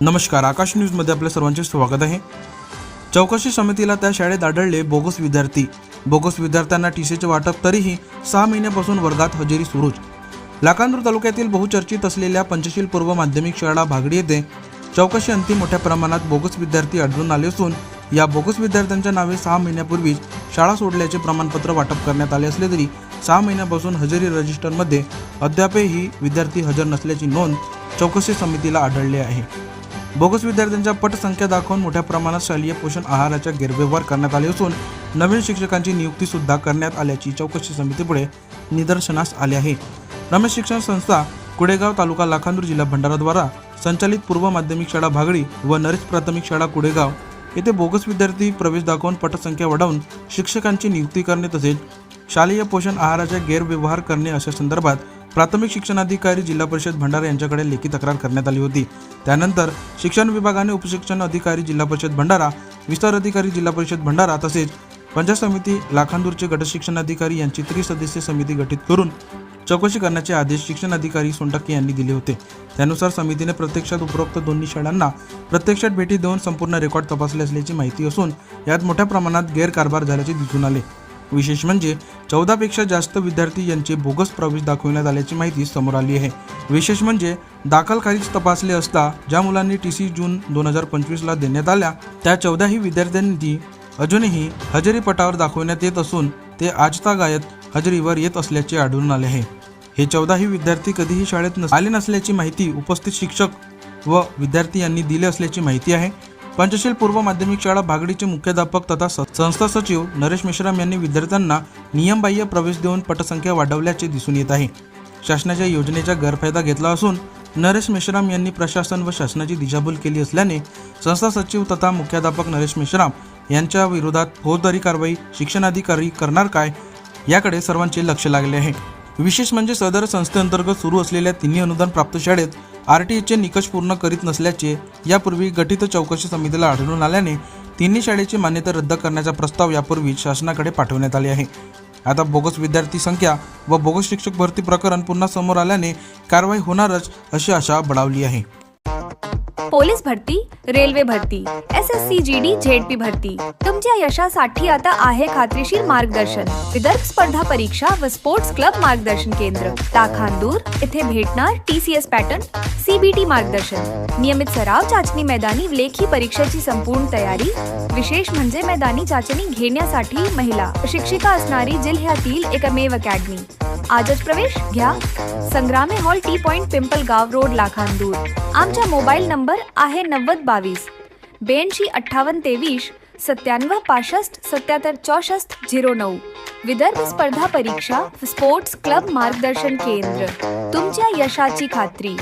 नमस्कार आकाश न्यूजमध्ये आपल्या सर्वांचे स्वागत आहे. चौकशी समितीला त्या शाळेत आढळले बोगस विद्यार्थी. बोगस विद्यार्थ्यांना टीसीचे वाटप तरीही सहा महिन्यापासून वर्गात हजेरी सुरूच. लाखांदूर तालुक्यातील बहुचर्चित असलेल्या पंचशील पूर्व माध्यमिक शाळा भागडी येथे चौकशी अंती मोठ्या प्रमाणात बोगस विद्यार्थी आढळून आले असून या बोगस विद्यार्थ्यांच्या नावे सहा महिन्यापूर्वीच शाळा सोडल्याचे प्रमाणपत्र वाटप करण्यात आले असले तरी सहा महिन्यापासून हजेरी रजिस्टरमध्ये अद्यापही विद्यार्थी हजर नसल्याची नोंद चौकशी समितीला आढळली आहे. बोगस विद्यार्थ्यांच्या पटसंख्या दाखवून मोठ्या प्रमाणात शालेय पोषण आहाराच्या गैरव्यवहार करण्यात आले असून नवीन शिक्षकांची नियुक्ती सुद्धा करण्यात आल्याची चौकशी समितीपुढे निदर्शनास आले आहे. रमेश शिक्षण संस्था कुडेगाव तालुका लाखांदूर जिल्हा भंडाराद्वारा संचालित पूर्व माध्यमिक शाळा भागडी व नरेश प्राथमिक शाळा कुडेगाव येथे बोगस विद्यार्थी प्रवेश दाखवून पटसंख्या वाढवून शिक्षकांची नियुक्ती करणे तसेच शालेय पोषण आहाराचा गैरव्यवहार करणे अशा संदर्भात प्राथमिक शिक्षणाधिकारी जिल्हा परिषद भंडारा यांच्याकडे लेखी तक्रार करण्यात आली होती. त्यानंतर शिक्षण विभागाने उपशिक्षण अधिकारी जिल्हा परिषद भंडारा विस्तार अधिकारी जिल्हा परिषद भंडारा तसेच पंचायत समिती लाखांदूरचे गटशिक्षण अधिकारी यांची त्रिसदस्यीय समिती गठीत करून चौकशी करण्याचे आदेश शिक्षण अधिकारी सोनटक्के यांनी दिले होते. त्यानुसार समितीने प्रत्यक्षात उपरोक्त दोन्ही शाळांना प्रत्यक्षात भेटी देऊन संपूर्ण रेकॉर्ड तपासले असल्याची माहिती असून यात मोठ्या प्रमाणात गैरकारभार झाल्याचे दिसून आले. विशेष म्हणजे चौदापेक्षा जास्त विद्यार्थी यांचे बोगस प्रवेश दाखविण्यात आल्याची माहिती समोर आली आहे. विशेष म्हणजे दाखल खारीज तपासले असता ज्या मुलांनी टी सी जून दोन हजार पंचवीसला देण्यात आल्या त्या चौदाही विद्यार्थ्यांनी अजूनही हजेरी पटावर दाखवण्यात येत असून ते आजता गायत हजेरीवर येत असल्याचे आढळून आले आहे. हे चौदाही विद्यार्थी कधीही शाळेत आले नसल्याची माहिती उपस्थित शिक्षक व विद्यार्थी यांनी दिली असल्याची माहिती आहे. पंचशील पूर्व माध्यमिक शाळा भागडीचे मुख्याध्यापक तथा स- संस्था सचिव नरेश मेश्राम यांनी विद्यार्थ्यांना नियमबाह्य प्रवेश देऊन पटसंख्या वाढवल्याचे दिसून येत आहे. शासनाच्या योजनेचा गैरफायदा घेतला असून नरेश मेश्राम यांनी प्रशासन व शासनाची दिशाभूल केली असल्याने संस्था सचिव तथा मुख्याध्यापक नरेश मेश्राम यांच्या विरोधात फौजदारी कारवाई शिक्षणाधिकारी करणार काय याकडे सर्वांचे लक्ष लागले आहे. विशेष म्हणजे सदर संस्थेअंतर्गत सुरू असलेल्या तिन्ही अनुदान प्राप्त शाळेत आर टी एचे निकष पूर्ण करीत नसल्याचे यापूर्वी गठीत चौकशी समितीला आढळून आल्याने तिन्ही शाळेची मान्यता रद्द करण्याचा प्रस्ताव यापूर्वी शासनाकडे पाठवण्यात आले आहे. आता बोगस विद्यार्थी संख्या व बोगस शिक्षक भरती प्रकरण पुन्हा समोर आल्याने कारवाई होणारच अशी आशा बळावली आहे. पोलीस भरती रेल्वे भरती S S C G D Z P भरती. तुमच्या यशासाठी आता आहे खात्रीशीर मार्गदर्शन. विदर्भ स्पर्धा परीक्षा व स्पोर्ट्स क्लब मार्गदर्शन केंद्र. ताखांदूर येथे भेटणार T C S pattern CBT मार्गदर्शन. नियमित सराव चाचणी मैदानी लेखी परीक्षेची संपूर्ण तयारी. विशेष म्हणजे मैदानी चाचणी घेण्यासाठी महिला शिक्षिका असणारी जिल्ह्यातील एकमेव अकॅडमी आजच प्रवेश घ्या. Sangrame hall T point Pimpal Gaon road Lakhandur आमचा मोबाईल नंबर आहे नव्वद बावीस ब्याऐंशी अठ्ठावन्न तेवीस सत्त्याण्णव पासष्ट सत्याहत्तर चौसष्ट झिरो नऊ. विदर्भ स्पर्धा परीक्षा स्पोर्ट्स क्लब मार्गदर्शन केंद्र. तुमच्या यशाची खात्री.